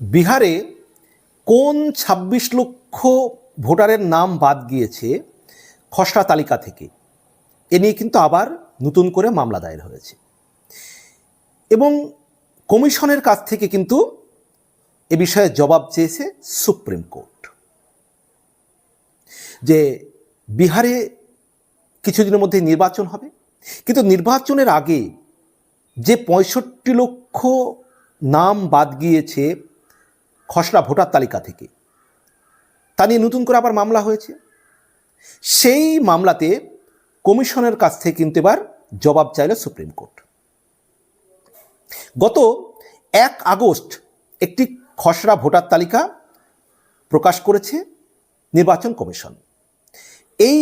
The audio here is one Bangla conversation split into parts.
বিহারে কোন ২৬ লক্ষ ভোটারের নাম বাদ গিয়েছে খসড়া তালিকা থেকে? এ নিয়ে কিন্তু আবার নতুন করে মামলা দায়ের হয়েছে। এবং কমিশনের কাছ থেকে কিন্তু এ বিষয়ে জবাব চেয়েছে সুপ্রিম কোর্ট। যে বিহারে কিছুদিনের মধ্যে নির্বাচন হবে, কিন্তু নির্বাচনের আগে যে পঁয়ষট্টি লক্ষ নাম বাদ গিয়েছে খসড়া ভোটার তালিকা থেকে। তা নিয়ে নতুন করে আবার মামলা হয়েছে। সেই মামলাতে কমিশনের কাছ থেকে কিন্তু এবার জবাব চাইল সুপ্রিম কোর্ট। গত এক আগস্ট একটি খসড়া ভোটার তালিকা প্রকাশ করেছে নির্বাচন কমিশন। এই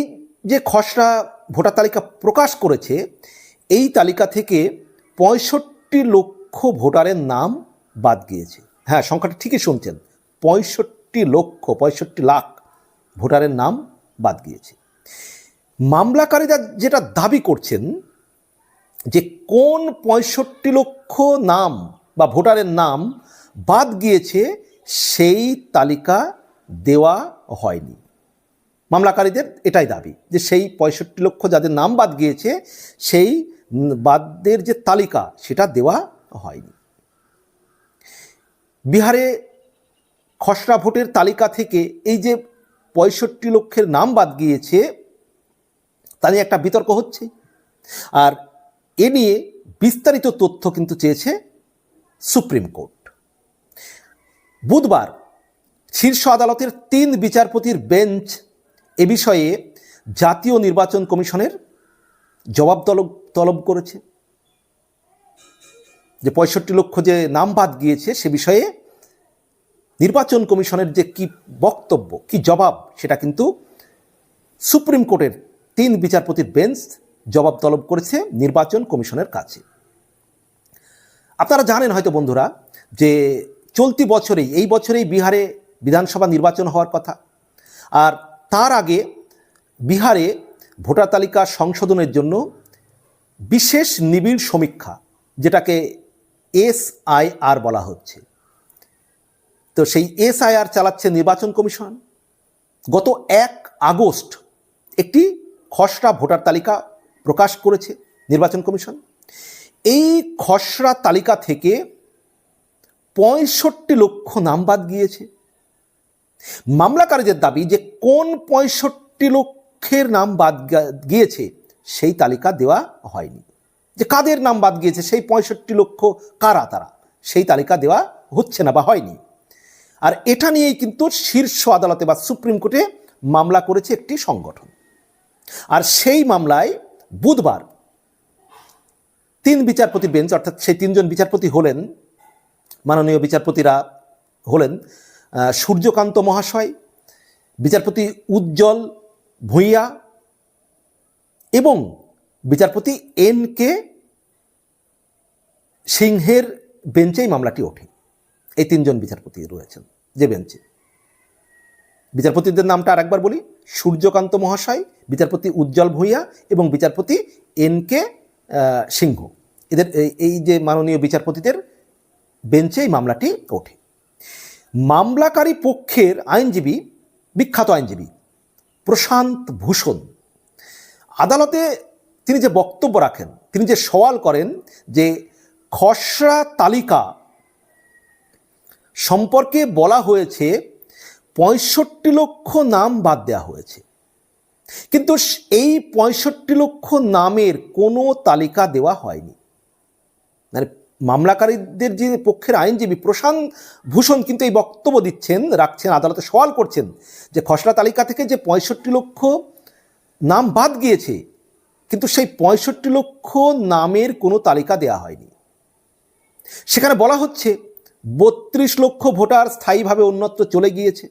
যে খসড়া ভোটার তালিকা প্রকাশ করেছে, এই তালিকা থেকে পঁয়ষট্টি লক্ষ ভোটারের নাম বাদ গিয়েছে। হ্যাঁ সংখ্যাটা ঠিকই শুনছেন। পঁয়ষট্টি লক্ষ, পঁয়ষট্টি লাখ ভোটারের নাম বাদ গিয়েছে। মামলাকারীরা যেটা দাবি করছেন যে কোন পঁয়ষট্টি লক্ষ নাম বা ভোটারের নাম বাদ গিয়েছে সেই তালিকা দেওয়া হয়নি। মামলাকারীদের এটাই দাবি যে সেই পঁয়ষট্টি লক্ষ যাদের নাম বাদ গিয়েছে, সেই বাদদের যে তালিকা সেটা দেওয়া হয়নি। বিহারে খসড়া ভোটের তালিকা থেকে এই যে পঁয়ষট্টি লক্ষের নাম বাদ গিয়েছে, তা নিয়ে একটা বিতর্ক হচ্ছে। আর এ নিয়ে বিস্তারিত তথ্য কিন্তু চেয়েছে সুপ্রিম কোর্ট। বুধবার শীর্ষ আদালতের তিন বিচারপতির বেঞ্চ এ বিষয়ে জাতীয় নির্বাচন কমিশনের জবাব তলব তলব করেছে। যে পঁয়ষট্টি লক্ষ যে নাম বাদ গিয়েছে সে বিষয়ে নির্বাচন কমিশনের যে কি বক্তব্য, কি জবাব, সেটা কিন্তু সুপ্রিম কোর্টের তিন বিচারপতির বেঞ্চ জবাব তলব করেছে নির্বাচন কমিশনের কাছে। আপনারা জানেন হয়তো বন্ধুরা যে চলতি বছরেই, এই বছরেই বিহারে বিধানসভা নির্বাচন হওয়ার কথা। আর তার আগে বিহারে ভোটার তালিকা সংশোধনের জন্য বিশেষ নিবিড় সমীক্ষা, যেটাকে এসআইআর বলা হচ্ছে। তো সেই এসআইআর চালাচ্ছে নির্বাচন কমিশন। গত এক আগস্ট একটি খসড়া ভোটার তালিকা প্রকাশ করেছে নির্বাচন কমিশন। এই খসড়া তালিকা থেকে পঁয়ষট্টি লক্ষ নাম বাদ গিয়েছে। মামলাকারীদের দাবি যে কোন পঁয়ষট্টি লক্ষের নাম বাদ গিয়েছে সেই তালিকা দেওয়া হয়নি। যে কাদের নাম বাদ গিয়েছে সেই পঁয়ষট্টি লক্ষ কারা তারা সেই তালিকা দেওয়া হচ্ছে না বা হয়নি। আর এটা নিয়েই কিন্তু শীর্ষ আদালতে বা সুপ্রিম কোর্টে মামলা করেছে একটি সংগঠন। আর সেই মামলায় বুধবার তিন বিচারপতি বেঞ্চ, অর্থাৎ সেই তিনজন বিচারপতি হলেন, মাননীয় বিচারপতিরা হলেন সূর্যকান্ত মহাশয়, বিচারপতি উজ্জ্বল ভূঁইয়া এবং বিচারপতি এন কে সিংহের বেঞ্চেই মামলাটি ওঠে। এই তিনজন বিচারপতি রয়েছেন, যে বেঞ্চে। বিচারপতিদের নামটা আরেকবার বলি, সূর্যকান্ত মহাশয়, বিচারপতি উজ্জ্বল ভূঁইয়া এবং বিচারপতি এন কে সিংহ। এদের এই যে মাননীয় বিচারপতিদের বেঞ্চে এই মামলাটি ওঠে। মামলাকারী পক্ষের আইনজীবী, বিখ্যাত আইনজীবী প্রশান্ত ভূষণ, আদালতে তিনি যে বক্তব্য রাখেন, তিনি যে সওয়াল করেন যে খসড়া তালিকা সম্পর্কে বলা হয়েছে, পঁয়ষট্টি লক্ষ নাম বাদ দেওয়া হয়েছে। কিন্তু এই পঁয়ষট্টি লক্ষ নামের কোনো তালিকা দেওয়া হয়নি। মানে মামলাকারীদের যে পক্ষের আইনজীবী প্রশান্ত ভূষণ কিন্তু এই বক্তব্য দিচ্ছেন, রাখছেন, আদালতে সওয়াল করছেন যে খসড়া তালিকা থেকে যে পঁয়ষট্টি লক্ষ নাম বাদ গিয়েছে, কিন্তু সেই পঁয়ষট্টি লক্ষ নামের কোনো তালিকা দেওয়া হয়নি। সেখানে বলা হচ্ছে বত্রিশ লক্ষ ভোটার স্থায়ীভাবে অন্যত্র চলে গিয়েছে।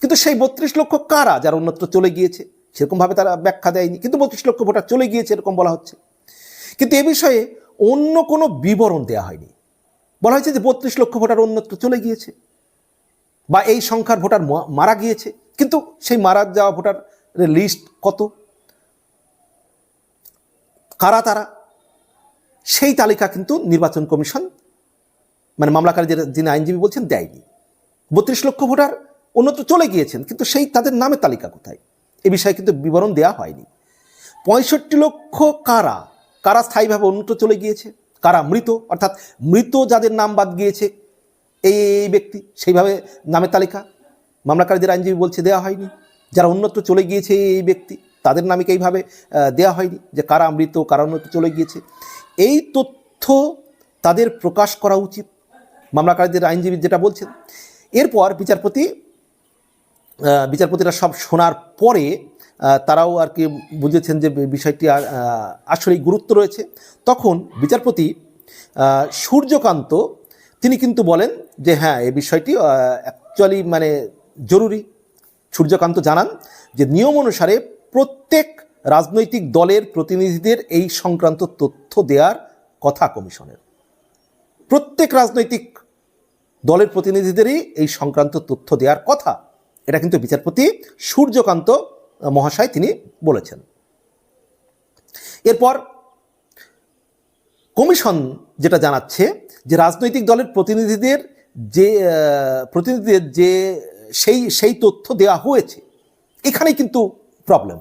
কিন্তু সেই বত্রিশ লক্ষ কারা যারা অন্যত্র চলে গিয়েছে? সেরকমভাবে তারা ব্যাখ্যা দেয়নি। কিন্তু বত্রিশ লক্ষ ভোটার চলে গিয়েছে এরকম বলা হচ্ছে। কিন্তু এ বিষয়ে অন্য কোনো বিবরণ দেওয়া হয়নি। বলা হয়েছে যে বত্রিশ লক্ষ ভোটার অন্যত্র চলে গিয়েছে বা এই সংখ্যার ভোটার মারা গিয়েছে। কিন্তু সেই মারা যাওয়া ভোটার লিস্ট কত? কারা তারা? সেই তালিকা কিন্তু নির্বাচন কমিশন মানে মামলাকারী যিনি আইনজীবী বলছেন, দেয়নি। বত্রিশ লক্ষ ভোটার অন্যত্র চলে গিয়েছেন, কিন্তু সেই তাদের নামের তালিকা কোথায়? এ বিষয়ে কিন্তু বিবরণ দেওয়া হয়নি। পঁয়ষট্টি লক্ষ কারা? কারা স্থায়ীভাবে অন্যত্র চলে গিয়েছে? কারা মৃত? অর্থাৎ মৃত যাদের নাম বাদ গিয়েছে, এই এই ব্যক্তি, সেইভাবে নামের তালিকা মামলাকারীদের আইনজীবী বলছে দেওয়া হয়নি। যারা অন্যত্র চলে গিয়েছে, এই ব্যক্তি, তাদের নামে এইভাবে দেওয়া হয়নি যে কারা মৃত, কারা অন্যত্র চলে গিয়েছে? এই তথ্য তাদের প্রকাশ করা উচিত। মামলাকারীদের আইনজীবী যেটা বলছেন, এরপর বিচারপতি বিচারপতিরা সব শোনার পরে তারাও আর কি বুঝেছেন যে বিষয়টি আসলেই গুরুত্ব রয়েছে। তখন বিচারপতি সূর্যকান্ত, তিনি কিন্তু বলেন যে হ্যাঁ এই বিষয়টি অ্যাকচুয়ালি মানে জরুরি। সূর্যকান্ত জানান যে নিয়ম অনুসারে প্রত্যেক রাজনৈতিক দলের প্রতিনিধিদের এই সংক্রান্ত তথ্য দেওয়ার কথা কমিশনের। প্রত্যেক রাজনৈতিক দলের প্রতিনিধিদেরই এই সংক্রান্ত তথ্য দেওয়ার কথা। এটা কিন্তু বিচারপতি সূর্যকান্ত মহাশয় তিনি বলেছেন। এরপর কমিশন যেটা জানাচ্ছে যে রাজনৈতিক দলের প্রতিনিধিদের যে প্রতিনিধিদের যে সেই সেই তথ্য দেওয়া হয়েছে, এখানেই কিন্তু প্রবলেম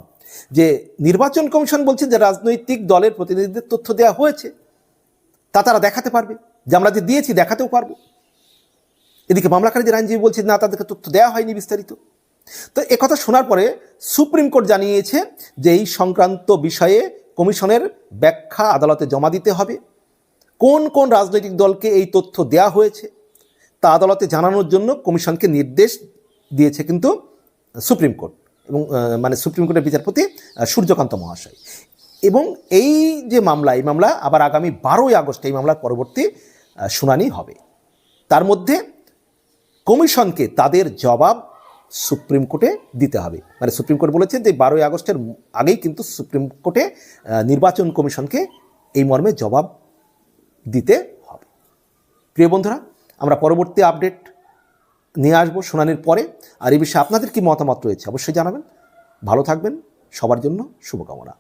যে নির্বাচন কমিশন বলছে যে রাজনৈতিক দলের প্রতিনিধিদের তথ্য দেওয়া হয়েছে, তা তারা দেখাতে পারবে। যে আমরা যে দিয়েছি দেখাতেও পারব। এদিকে মামলাকারীদের আইনজীবী বলছে না, তাদেরকে তথ্য দেওয়া হয়নি বিস্তারিত। তো একথা শোনার পরে সুপ্রিম কোর্ট জানিয়েছে যে এই সংক্রান্ত বিষয়ে কমিশনের ব্যাখ্যা আদালতে জমা দিতে হবে। কোন কোন রাজনৈতিক দলকে এই তথ্য দেওয়া হয়েছে তা আদালতে জানানোর জন্য কমিশনকে নির্দেশ দিয়েছে কিন্তু সুপ্রিম কোর্ট এবং মানে সুপ্রিম কোর্টের বিচারপতি সূর্যকান্ত মহাশয়। এবং এই যে মামলা, এই মামলা আবার আগামী বারোই আগস্ট, এই মামলার পরবর্তী শুনানি হবে। তার মধ্যে কমিশনকে তাদের জবাব সুপ্রিম কোর্টে দিতে হবে। মানে সুপ্রিম কোর্ট বলেছে যে বারোই আগস্টের আগেই কিন্তু সুপ্রিম কোর্টে নির্বাচন কমিশনকে এই মর্মে জবাব দিতে হবে। প্রিয় বন্ধুরা, আমরা পরবর্তী আপডেট নিয়ে আসব শুনানির পরে। আর এই বিষয়ে আপনাদের কি মতামত রয়েছে অবশ্যই জানাবেন। ভালো থাকবেন। সবার জন্য শুভকামনা।